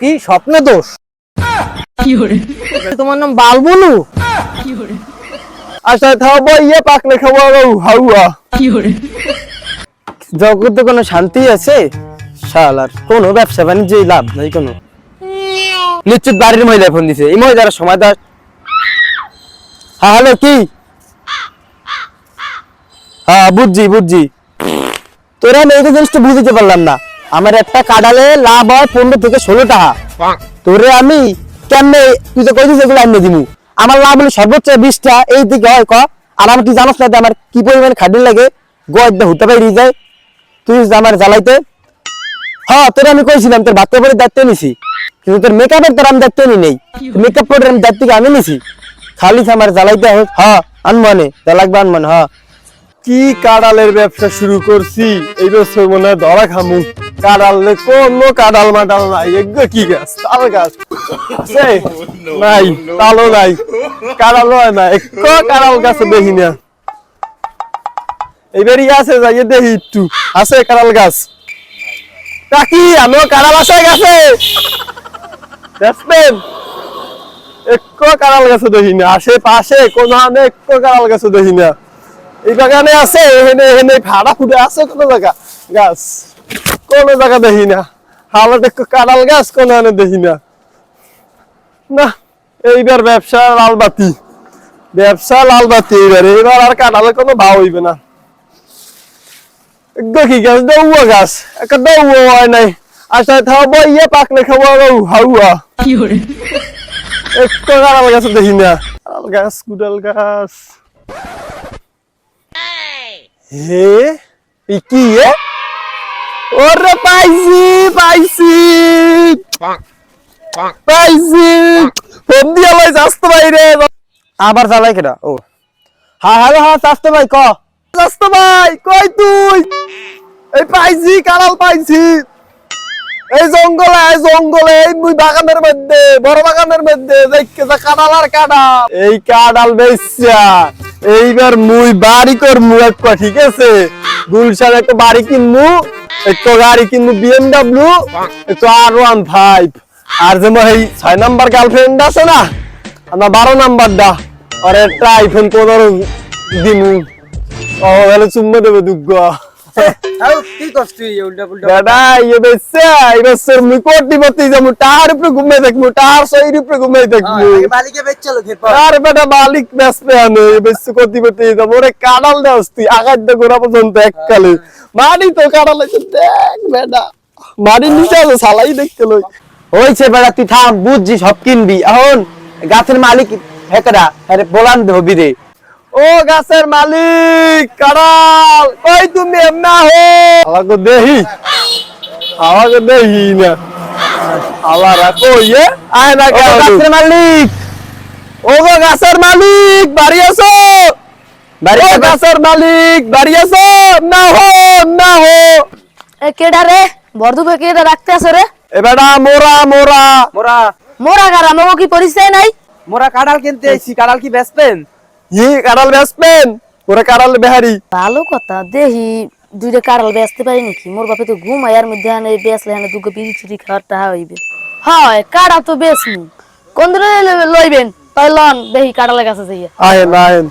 কি? স্বপ্নে দোষ। তোমার নাম বালবুলু আচ্ছা ইয়ে জগতে কোনো শান্তি আছে? শালার ব্যবসা লাভ নাই কোনো। নিশ্চিত বাড়ির মহিলা ফোন দিছে, এই মহিলার সময় দাস হ্যাঁ হ্যালো, কি? হ্যাঁ বুঝছি বুঝছি। তোরা এই জিনিসটা বুঝতে পারলাম না। আমার একটা কাডালে লাভ হয় পনেরো থেকে ষোলো টাকা। তোরে আমি কেমনে তুই তো কইছিস এগুলো আনিয়ে দিমু আমার লাভ হলো সর্বোচ্চ বিশটা এই দিকে হয় ক। আর আমি কি জানোস না আমার কি পরিমাণ খাটিন লাগে? গোয়াদ হতে পারি যায়। তুই আমার জ্বালাইতে। হ্যাঁ তোর আমি কইছিলাম তোর ভাত পরে দায়িত্ব নিছি। কিন্তু তোর মেকআপের তোর আমি দায়িত্ব নি নেই। মেকআপ পরে আমি দায়িত্ব আমি নিছি? খালি আমার জ্বালাইতে হ্যাঁ আনমনে যা লাগবে আনমনে হ্যাঁ। কি কাড়ালের ব্যবসা শুরু করছি? এই বছর মনে হয় ধরা খামু। কাড়াল কোনো কাড়াল মাডাল নাই। এগুলো কি গাছ? তাল গাছ। আছে? নাই, তালও নাই। কাড়াল কাড়াল গাছ দেখি না। এইবারই আছে যাইয়ে দেখি একটু। আছে কাড়াল গাছ? কাকি, আনো কাড়াল আছে গাছে? দেখবেন? একো কাড়াল গাছ দেখি না। আশেপাশে কোনো কাড়াল গাছ দেখি না। এই বাগানে আছে এখানে এখানে ভাড়া ফুটে আছে কোন জায়গা? গাছ। কোন জায়গা দেখি না। একটু কাঁড়াল গাছ কোন দেখি না। না এইবার ব্যবসা লাল বাতি। ব্যবসা লাল বাতি এইবার। এইবার আর কাঁঠালে কোনো ভাও হইবে না। দেখি গাছ দৌয়া গাছ। একটা দৌয়া হয় নাই। আচ্ছা থাকব ইয়ে পাকলে খাব হাউয়া একটু কাঁড়াল গাছ দেখি না। কাঁড়াল গাছ কুড়াল গাছ। হে কি, এ? ওরে পাইছি পাইছি। পাইছি। ফোন দিয়া লই ভাই রে। আবার জ্বালাই কেটা ও। হ্যাঁ হ্যালো হ্যাঁ চাস্তে ভাই, ক। যাস্ত ভাই, কই তুই? এই পাইছি কারাল পাইছি। এই জঙ্গলে এই জঙ্গলে, এই মুই বাগানের মধ্যে, বড় বাগানের মধ্যে যা কাঁড়াল আর কাঁড়াল এই কাঁড়াল বেচা এইবার মুই বাড়ি করমু একটা ঠিক আছে? গুলশান একটা বাড়ি কিনমু একটা গাড়ি কিনমু বিএমডব্লিউ একটা আর ওয়ান ফাইভ আর যেমন এই ছয় নাম্বার গার্লফ্রেন্ড আছে না, আমার বারো নাম্বারটা আর একটা আইফোন পনেরো দিমু। ও, তাহলে চুম্মা দেবে দুগ্গ। মালিকে বেসবে কোটিপতি যাব ওরে কাঁড়াল পর্যন্ত এককালে। তো কাঁড়াল দেখ বেটা। মানি নিচে আছে সালাই দেখতে লই। হইছে বেড়া তুই থাম বুঝছি সব কিনবি। এখন গাছের মালিক হেকরা আরে বলান হবি রে। ও গাছের মালিক কাঁড়াল কই তুমি এমনা হো? আমাকে দেহি। আমাকে দেহি না। আবার রাখো ইয়ে। আয় না গাছের মালিক। ও গো গাছের মালিক বাড়ি আছো? বাড়ি ও গাছের মালিক বাড়ি আছো? না হো না হো। এ কেডা রে? বর্ধুপে কেডা রাখতে আছে রে? এবারে মোরা মোরা। মোরা। মোরা কার? আমাকে কি পরিচয় নাই? মোরা কাঁড়াল কিনতে এসেছি। কাঁড়াল কি বেচবেন? ই কাঁড়াল বেসবেন ওরে কাঁড়াল বেহারি। ভালো কথা দেহি দুইটা কারাল বেচতে পারি নাকি? মোর বাপে তো ঘুম আয়ার মধ্যে বেচলে আনে দুটো বিড়ি চুরি খাওয়ার টাকা হইবে। হয় কাড়া তো বেচমু। কোন দিনে লইবেন? তাই লন দেহি কাড়ালের কাছে যাইয়া। আহেন আহেন।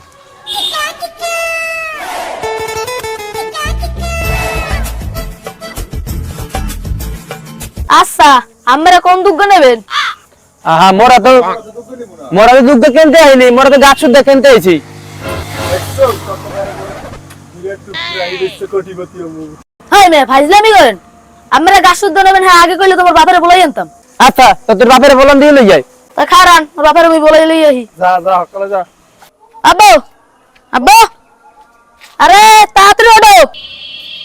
আচ্ছা আমরা কোন দুগ্গ নেবেন? আহা মোরা তো মোরা তো দুগ্ধ কিনতে আইনি মোরা তো গাছ শুদ্ধ কিনতে আইছি। হয় মে ফাইজলামি করেন? আমরা গাছ শুদ্ধ নেবেন হ্যাঁ আগে কইলে তোমার বাপের বলাই আনতাম। আচ্ছা তো তোর বাপের বলন দিয়ে লই যাই তা খারান মোর বাপের আমি বলাই লই আহি। যা যা সকালে যা। আব্বু আব্বু। আরে তাড়াতাড়ি ওঠো।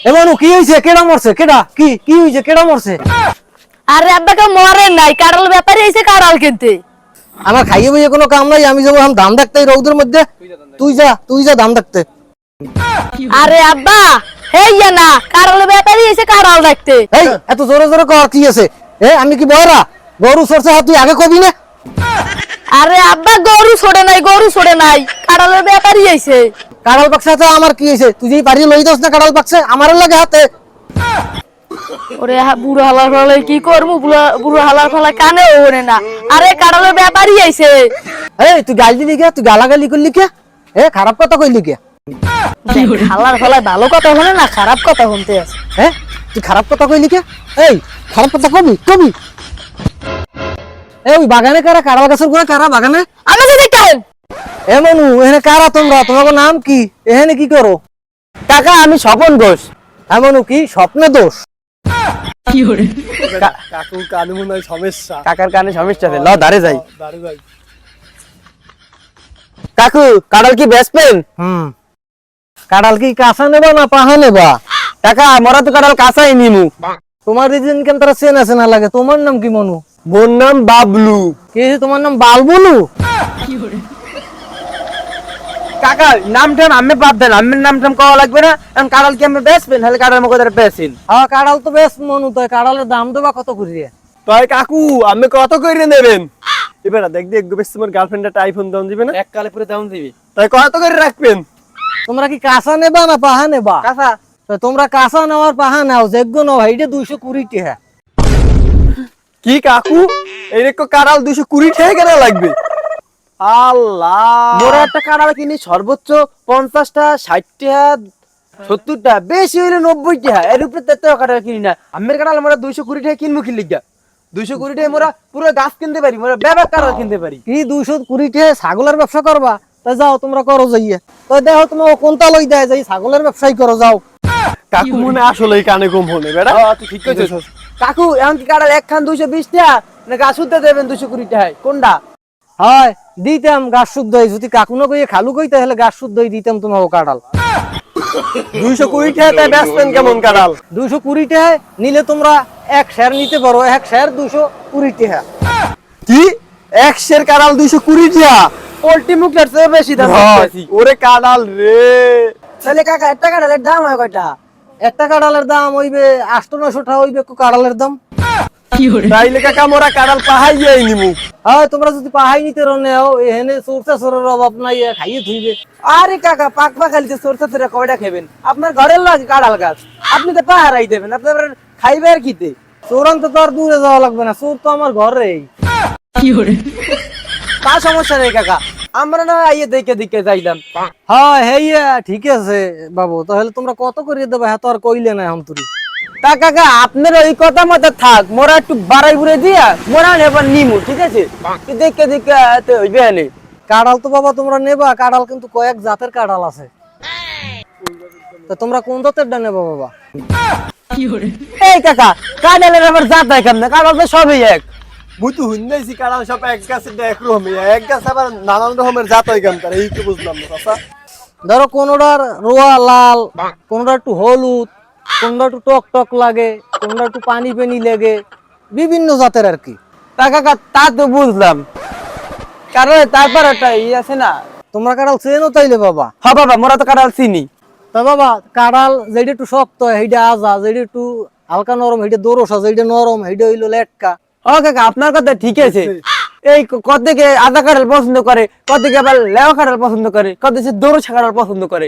এমন কি হইছে? কেডা মরছে? কেডা? কি কি হইছে? কেডা মরছে? আরে আব্বাকে মরে নাই কাড়াল ব্যাপারে এসে কাড়াল কিনতে। আমার খাইয়ে বইয়ে কোনো কাম নাই আমি যাব আম দাম দেখতে রৌদের মধ্যে। তুই যা তুই যা দাম দেখতে আরে আব্বা হেইয়া না কাড়াল ব্যাপারে এসে কাড়াল দেখতে এই এত জোরে জোরে কর কি আছে? এ আমি কি বয়রা গরু সরছে হাত তুই আগে কবি না? আরে আব্বা গরু ছোড়ে নাই গরু ছোড়ে নাই কাড়ালের ব্যাপারই আইছে কাড়াল পাকছে তো আমার কি হয়েছে তুই যেই পারি লই দোস না কাড়াল পাকছে আমারও লাগে হাতে। ওরে বুড়ো হালার ফলে কি করব? বুড়ো- হালার ফলে কানে ওরে না। আরে ব্যাপারই আইছে। এই তুই গাল দিলি কে? তুই গালাগালি করলি কে? এ খারাপ কথা কইলি কে? হালার ফলায় ভালো কথা শুনে না খারাপ কথা শুনতে আছে। হ্যাঁ তুই খারাপ কথা কইলি কে? এই খারাপ কথা কবি কবি। এই ওই বাগানে কারা? কারা গাছের গোড়া কারা বাগানে? আমি যদি কেন? এ মনু এখানে কারা তোমরা? তোমার নাম কি? এখানে কি করো? কাকা আমি স্বপন ঘোষ। হ্যাঁ কি? স্বপ্নে দোষ। কাকু কানে মনে হয় সমস্যা। কাকার কানে সমস্যা আছে। ল দাঁড়ে যাই। দাঁড়ি ভাই কাকু কাঁড়াল কি বেচবেন হুম। কাঁড়াল কি কাঁচা নেবা না পাহা নেবা? মরা তো কাঁড়াল কাঁচাই নিমু। তোমার রিজন কেন তারা চেন আছে না লাগে তোমার নাম কি মনু? বোন নাম বাবলু। কি তোমার নাম বালবনু? কাকা নাম টাম আমি বাদ দেন আমার নাম টাম কওয়া লাগবে না এখন কাঁড়াল কি আমি বেচবেন? তাহলে কাঁড়াল মুখে ধরে বেচেন। হ্যাঁ কাঁড়াল তো বেশ মনু তো কাঁড়ালের দাম দেবা কত করিয়ে? তাই কাকু আমি কত করে নেবেন? এবার দেখ দেখ তোমার আইফোন দাম দিবে না? এক কালে পুরো দাম দিবি। তাই কত করে রাখবেন? তোমরা কি কাঁচা নেবা না পাহা নেবা? তো তোমরা কাঁচা নেওয়ার পাহা নাও যোগ্য নাও এইটা দুইশো কুড়ি টাকা। কি কাকু? এইরকম কারাল দুশো কুড়ি টাকা কেনা লাগবে? আল্লাহ। মোরা একটা কাঁড়াল কিনি সর্বোচ্চ পঞ্চাশটা ষাটটা সত্তরটা বেশি হইলে নব্বই টাকা এর উপরে তেত্র কিনি না। আমের দুইশো কুড়ি টাকা কিনবো কি লিগা? দুইশো কুড়ি টাকা মোরা পুরো গাছ কিনতে পারি মোরা কাঁড়াল কিনতে পারি। কি দুইশো কুড়ি টাকা ছাগলের ব্যবসা করবা? তা যাও তোমরা করো যাইয়ে। তো দেখো তোমার কোনটা লই দেয় যাই ছাগলের ব্যবসাই করো যাও। কাকু মনে আসলে কানে কম হনে বেড়া হ্যাঁ, ঠিক কইছিস। কাকু এখন কি কাঁড়াল একখান দুইশো বিশ টাকা না গাছ দেবেন দুইশো কুড়ি টাকায়? কোনটা? হয় দিতাম গাছ শুদ্ধ যদি কাকুনো কইয়ে খালু কই তাহলে গাছ শুদ্ধ হই দিতাম তোমাকে কাঁড়াল। দুইশো কুড়ি টাকা তাই বেচবেন কেমন কারাল দুইশো কুড়ি টাকা নিলে তোমরা এক শেয়ার নিতে পারো এক শেয়ার দুইশো কুড়ি টাকা কি একশের কারাল দুইশো কুড়ি টাকা পোল্ট্রি মুখটার চেয়ে বেশি দাম ওরে কারাল রে। তাহলে কাকা একটা কাঁড়ালের দাম হয় কয়টা? একটা কাঁড়ালের দাম হইবে আষ্ট নশো টাকা হইবে একটু কাঁড়ালের দাম। তাইলে কাকা মোরা কারাল পাহাইয়াই নিমু। হয় তোমরা যদি পাহাই নিতে নেও এখানে চোরচা চোরের অভাব নাই খাইয়ে থুইবে আরে কাকা পাক পাখালিতে সরষা তেরা কয়টা খাবেন? আপনার ঘরের লাগে কাঁড়াল গাছ। আপনি তো পাহারাই দেবেন আপনার খাইবে আর কিতে? চোরান্ত তো আর দূরে যাওয়া লাগবে না চোর তো আমার ঘরেই। তা সমস্যা নেই কাকা আমরা না আইয়ে দেখে দেখে যাইলাম। হয় হেইয়া ঠিক আছে বাবু তাহলে তোমরা কত করিয়ে দেবে হ্যাঁ তো আর কইলে না এখন তুই তা কাকা আপনার ওই কথা মতো থাক মোরা একটু বাড়াই বুড়ে দিয়া মোরা এবার নিমু ঠিক আছে? দেখে দেখে হইবে না কাঁড়াল তো বাবা তোমরা নেবা কাঁড়াল কিন্তু কয়েক জাতের কাঁড়াল আছে। তো তোমরা কোন জাতেরটা নেবা বাবা? এই কাকা কাঁড়ালের আবার জাত হয় কেমন? কাঁড়াল তো সবই এক। মুই তো হুন্দাইছি কারাল সব এক গাছের এক রকমই এক গাছ আবার নানান রকমের জাত হয় কেমন তার এই তো বুঝলাম না ধরো কোনোটার রোয়া লাল কোনোটা একটু হলুদ কোনোটা একটু টক টক লাগে কোনোটা একটু পানি পানি লাগে বিভিন্ন জাতের আর কি। তা কাকা তা তো বুঝলাম। কারণ তারপর একটা ই আছে না তোমরা কাঁড়াল চেনো তাইলে বাবা? হ বাবা মোরা তো কাঁড়াল চিনি। তা বাবা কাঁড়াল যেটা একটু শক্ত হয় সেইটা আজা যেটা একটু হালকা নরম সেইটা দোরসা যেটা নরম সেইটা হইল লেটকা। ও কাকা আপনার কথা ঠিক আছে। এই কতকে আদা কাঁঠাল পছন্দ করে কতকে আবার লেওয়া কাঁঠাল পছন্দ করে কত সে দৌড় কাঁঠাল পছন্দ করে।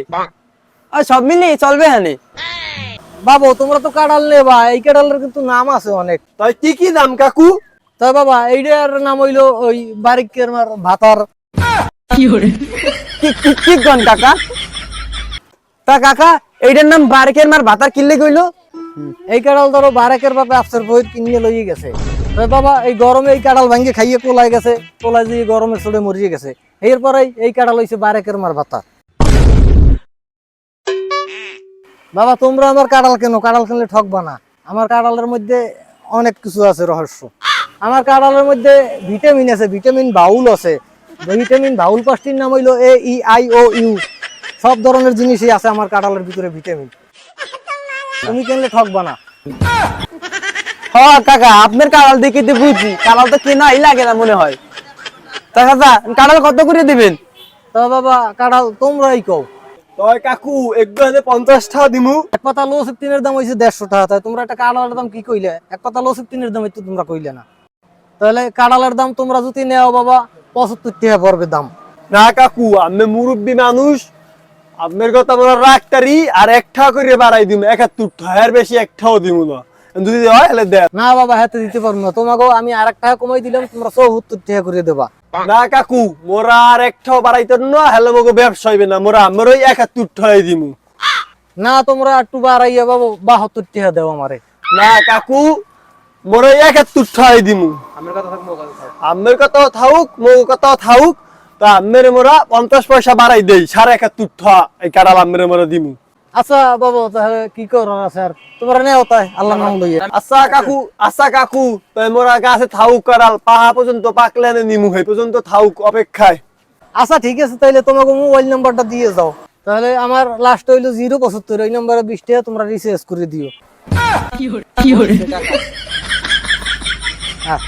আর সব মিলিয়ে চলবে হ্যাঁ বাবু তোমরা তো কাঁড়াল নেবা এই কাঁড়ালের কিন্তু নাম আছে অনেক। তাই কি কি নাম কাকু? তা বাবা এইটার নাম হইল ওই বারিকের মার ভাতার। কি কি কি কাকা? তা কাকা এইটার নাম বারেকের মার ভাতার কিনলে কইলো এই কাঁড়াল ধরো বারেকের বাপে আফসের বই কিনে লইয়ে গেছে। তাই বাবা এই গরমে এই কাঁড়াল ভাঙ্গে খাইয়ে কোলাই গেছে। কোলাই দিয়ে গরমে চড়ে মরিয়ে গেছে। এরপরে এই কাঁড়াল হইছে বারেকের মার ভাতা। বাবা, তোমরা আমার কাঁড়াল কেন? কাঁড়াল কিনলে ঠকবা না। আমার কাঁড়ালের মধ্যে অনেক কিছু আছে রহস্য। আমার কাঁড়ালের মধ্যে ভিটামিন আছে, ভিটামিন বাউল আছে। ভিটামিন বাউল পাঁচটির নাম হইল এ, ই, আই, ও, ইউ। সব ধরনের জিনিসই আছে আমার কাঁড়ালের ভিতরে ভিটামিন। তুমি কিনলে ঠকবা না। হ, কাকা, আপনার কাঁড়াল দেখে তো বুঝছি। কাঁড়াল তো কেনাই লাগে না মনে হয়। তা, কাকা কাঁড়াল কত করে দিবেন? তা, বাবা কাঁড়াল তোমরাই কও। তয় কাকু হাতে পঞ্চাশ টাকা দিমু। এক পাতা লো সিফটিনের দাম হয়েছে দেড়শো টাকা। তাই তোমরা একটা কাঁড়ালের দাম কি কইলে? এক পাতা লো সিফটিনের দাম একটু তোমরা কইলে না। তাহলে কাঁড়ালের দাম তোমরা যদি নেও বাবা পঁচাত্তর টাকা পড়বে দাম। না কাকু আমি মুরব্বী মানুষ। আপনার কথা বলার রাখতারি আর একটা করে বাড়াই দিমু। একাত্তর টাকা এর বেশি একটাও দিমু না। যদি হয় তাহলে দেন। না বাবা হাতে দিতে পারব না। তোমাকে আমি আর এক টাকা কমাই দিলাম তোমরা চৌহত্তর টাকা করে দেবা। না কাকু মোরা আর একটাও বাড়াইতেন না হেলে মগো ব্যবসা হইবে না মোরা আমার ওই একাত্তর ঠলাই দিমু। না তোমরা একটু বাড়াইয়া বাবু বাহাত্তর টাকা দেও আমারে। না কাকু মোরা ওই একাত্তর ঠলাই দিমু। আমার কথা কথা থাকুক। মগো কত থাকুক তা আমের মোরা পঞ্চাশ পয়সা বাড়াই দেই সাড়ে একাত্তর ঠা এই কাড়াল আমের মোরা দিমু। আচ্ছা বাবু তাহলে কি করার আছে আর? তোমরা নেও তাই আল্লাহ নাম লইয়া। আচ্ছা কাকু আচ্ছা কাকু তাই মোরা গাছে থাউক কাড়াল পাহা পর্যন্ত পাকলে নিমু এই পর্যন্ত থাউক অপেক্ষায়। আচ্ছা ঠিক আছে তাইলে তোমাকে মোবাইল নাম্বারটা দিয়ে যাও। তাহলে আমার লাস্ট হইল জিরো পঁচাত্তর ওই নাম্বারে বিশ টাকা তোমরা রিচার্জ করে দিও। হ্যাঁ।